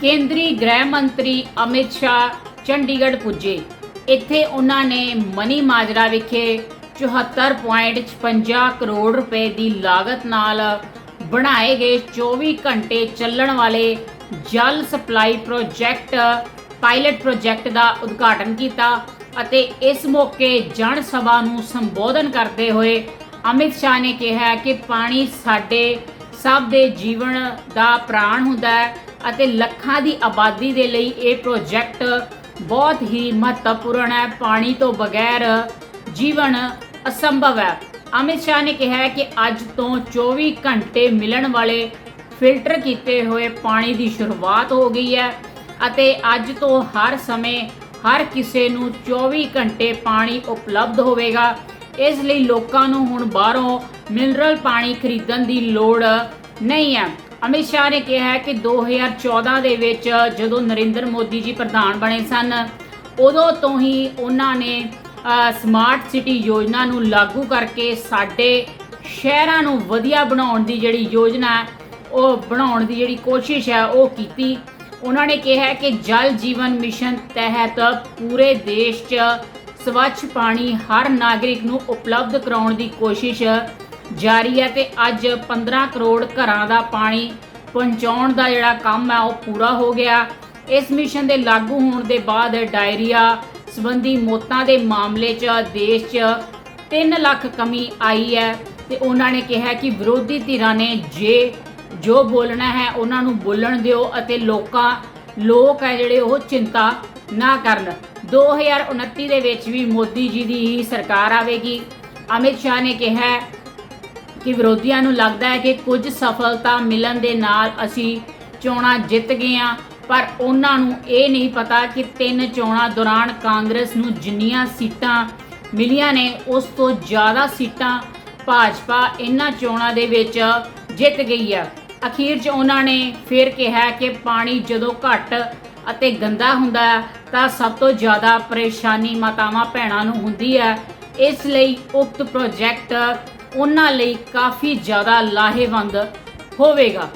ਕੇਂਦਰੀ ਗ੍ਰਹਿ ਮੰਤਰੀ ਅਮਿਤ ਸ਼ਾਹ ਚੰਡੀਗੜ੍ਹ ਪੁੱਜੇ। ਇੱਥੇ ਉਹਨਾਂ ਨੇ ਮਨੀ ਮਾਜਰਾ ਵਿਖੇ 74.56 ਕਰੋੜ ਰੁਪਏ ਦੀ ਲਾਗਤ ਨਾਲ ਬਣਾਏ ਗਏ 24 ਘੰਟੇ ਚੱਲਣ ਵਾਲੇ ਜਲ ਸਪਲਾਈ ਪ੍ਰੋਜੈਕਟ, ਪਾਇਲਟ ਪ੍ਰੋਜੈਕਟ ਦਾ ਉਦਘਾਟਨ ਕੀਤਾ ਅਤੇ ਇਸ ਮੌਕੇ ਜਨ ਸਭਾ ਨੂੰ ਸੰਬੋਧਨ ਕਰਦੇ ਹੋਏ ਅਮਿਤ ਸ਼ਾਹ ਨੇ ਕਿਹਾ ਕਿ ਪਾਣੀ ਸਾਡੇ ਸਭ ਦੇ ਜੀਵਨ ਦਾ ਪ੍ਰਾਣ ਹੁੰਦਾ ਹੈ ਅਤੇ ਲੱਖਾਂ ਦੀ ਆਬਾਦੀ ਦੇ ਲਈ ਇਹ ਪ੍ਰੋਜੈਕਟ ਬਹੁਤ ਹੀ ਮਹੱਤਵਪੂਰਨ ਹੈ। ਪਾਣੀ ਤੋਂ ਬਗੈਰ ਜੀਵਨ ਅਸੰਭਵ ਹੈ। ਅਮਿਤ ਸ਼ਾਹ ਨੇ ਕਿਹਾ ਹੈ ਕਿ ਅੱਜ ਤੋਂ 24 ਘੰਟੇ ਮਿਲਣ ਵਾਲੇ ਫਿਲਟਰ ਕੀਤੇ ਹੋਏ ਪਾਣੀ ਦੀ ਸ਼ੁਰੂਆਤ ਹੋ ਗਈ ਹੈ ਅਤੇ ਅੱਜ ਤੋਂ ਹਰ ਸਮੇਂ ਹਰ ਕਿਸੇ ਨੂੰ 24 ਘੰਟੇ ਪਾਣੀ ਉਪਲਬਧ ਹੋਵੇਗਾ। ਇਸ ਲਈ ਲੋਕਾਂ ਨੂੰ ਹੁਣ ਬਾਹਰੋਂ ਮਿਨਰਲ ਪਾਣੀ ਖਰੀਦਣ ਦੀ ਲੋੜ ਨਹੀਂ ਹੈ। ਅਮਿਤ ਸ਼ਾਹ ਨੇ ਕਿਹਾ ਹੈ ਕਿ 2014 ਦੇ ਵਿੱਚ ਜਦੋਂ ਨਰਿੰਦਰ ਮੋਦੀ ਜੀ ਪ੍ਰਧਾਨ ਬਣੇ ਸਨ, ਉਦੋਂ ਤੋਂ ਹੀ ਉਹਨਾਂ ਨੇ ਸਮਾਰਟ ਸਿਟੀ ਯੋਜਨਾ ਨੂੰ ਲਾਗੂ ਕਰਕੇ ਸਾਡੇ ਸ਼ਹਿਰਾਂ ਨੂੰ ਵਧੀਆ ਬਣਾਉਣ ਦੀ ਜਿਹੜੀ ਯੋਜਨਾ ਉਹ ਬਣਾਉਣ ਦੀ ਜਿਹੜੀ ਕੋਸ਼ਿਸ਼ ਹੈ, ਉਹ ਕੀਤੀ। ਉਹਨਾਂ ਨੇ ਕਿਹਾ ਕਿ ਜਲ ਜੀਵਨ ਮਿਸ਼ਨ ਤਹਿਤ ਪੂਰੇ ਦੇਸ਼ 'ਚ ਸਵੱਛ ਪਾਣੀ ਹਰ ਨਾਗਰਿਕ ਨੂੰ ਉਪਲਬਧ ਕਰਾਉਣ ਦੀ ਕੋਸ਼ਿਸ਼ ਜਾਰੀ ਹੈ ਤੇ ਅੱਜ 15 ਕਰੋੜ ਘਰਾਂ ਦਾ ਪਾਣੀ ਪਹੁੰਚਾਉਣ ਦਾ ਜਿਹੜਾ ਕੰਮ ਹੈ ਉਹ ਪੂਰਾ ਹੋ ਗਿਆ। ਇਸ ਮਿਸ਼ਨ ਦੇ ਲਾਗੂ ਹੋਣ ਦੇ ਬਾਅਦ ਡਾਇਰੀਆ ਸੰਬੰਧੀ ਮੌਤਾਂ ਦੇ ਮਾਮਲੇ 'ਚ ਦੇਸ਼ 'ਚ 3 ਲੱਖ ਕਮੀ ਆਈ ਹੈ ਤੇ ਉਹਨਾਂ ਨੇ ਕਿਹਾ ਕਿ ਵਿਰੋਧੀ ਧਿਰਾਂ ਨੇ ਜੇ ਜੋ ਬੋਲਣਾ ਹੈ ਉਹਨਾਂ ਨੂੰ ਬੋਲਣ ਦਿਓ ਅਤੇ ਲੋਕਾਂ, ਲੋਕ ਹੈ ਜਿਹੜੇ ਉਹ ਚਿੰਤਾ ਨਾ ਕਰਨ। 2029 ਦੇ ਵਿੱਚ ਵੀ ਮੋਦੀ ਜੀ ਦੀ ਹੀ ਸਰਕਾਰ ਆਵੇਗੀ। ਅਮਿਤ ਸ਼ਾਹ ਨੇ ਕਿਹਾ ਕਿ ਵਿਰੋਧੀਆਂ ਨੂੰ ਲੱਗਦਾ ਹੈ ਕਿ ਕੁਝ ਸਫਲਤਾ ਮਿਲਣ ਦੇ ਨਾਲ ਅਸੀਂ ਚੋਣਾਂ ਜਿੱਤ ਗਏ ਹਾਂ, ਪਰ ਉਹਨਾਂ ਨੂੰ ਇਹ ਨਹੀਂ ਪਤਾ ਕਿ ਤਿੰਨ ਚੋਣਾਂ ਦੌਰਾਨ ਕਾਂਗਰਸ ਨੂੰ ਜਿੰਨੀਆਂ ਸੀਟਾਂ ਮਿਲੀਆਂ ਨੇ, ਉਸ ਤੋਂ ਜ਼ਿਆਦਾ ਸੀਟਾਂ ਭਾਜਪਾ ਇਹਨਾਂ ਚੋਣਾਂ ਦੇ ਵਿੱਚ ਜਿੱਤ ਗਈ ਹੈ ਅਖੀਰ 'ਚ ਉਹਨਾਂ ਨੇ ਫਿਰ ਕਿਹਾ ਕਿ ਪਾਣੀ ਜਦੋਂ ਘੱਟ ਅਤੇ ਗੰਦਾ ਹੁੰਦਾ ਤਾਂ ਸਭ ਤੋਂ ਜ਼ਿਆਦਾ ਪਰੇਸ਼ਾਨੀ ਮਾਤਾਵਾਂ ਭੈਣਾਂ ਨੂੰ ਹੁੰਦੀ ਹੈ। ਇਸ ਲਈ ਉਕਤ ਪ੍ਰੋਜੈਕਟ ਉਹਨਾਂ ਲਈ ਕਾਫੀ ਜ਼ਿਆਦਾ ਲਾਹੇਵੰਦ ਹੋਵੇਗਾ।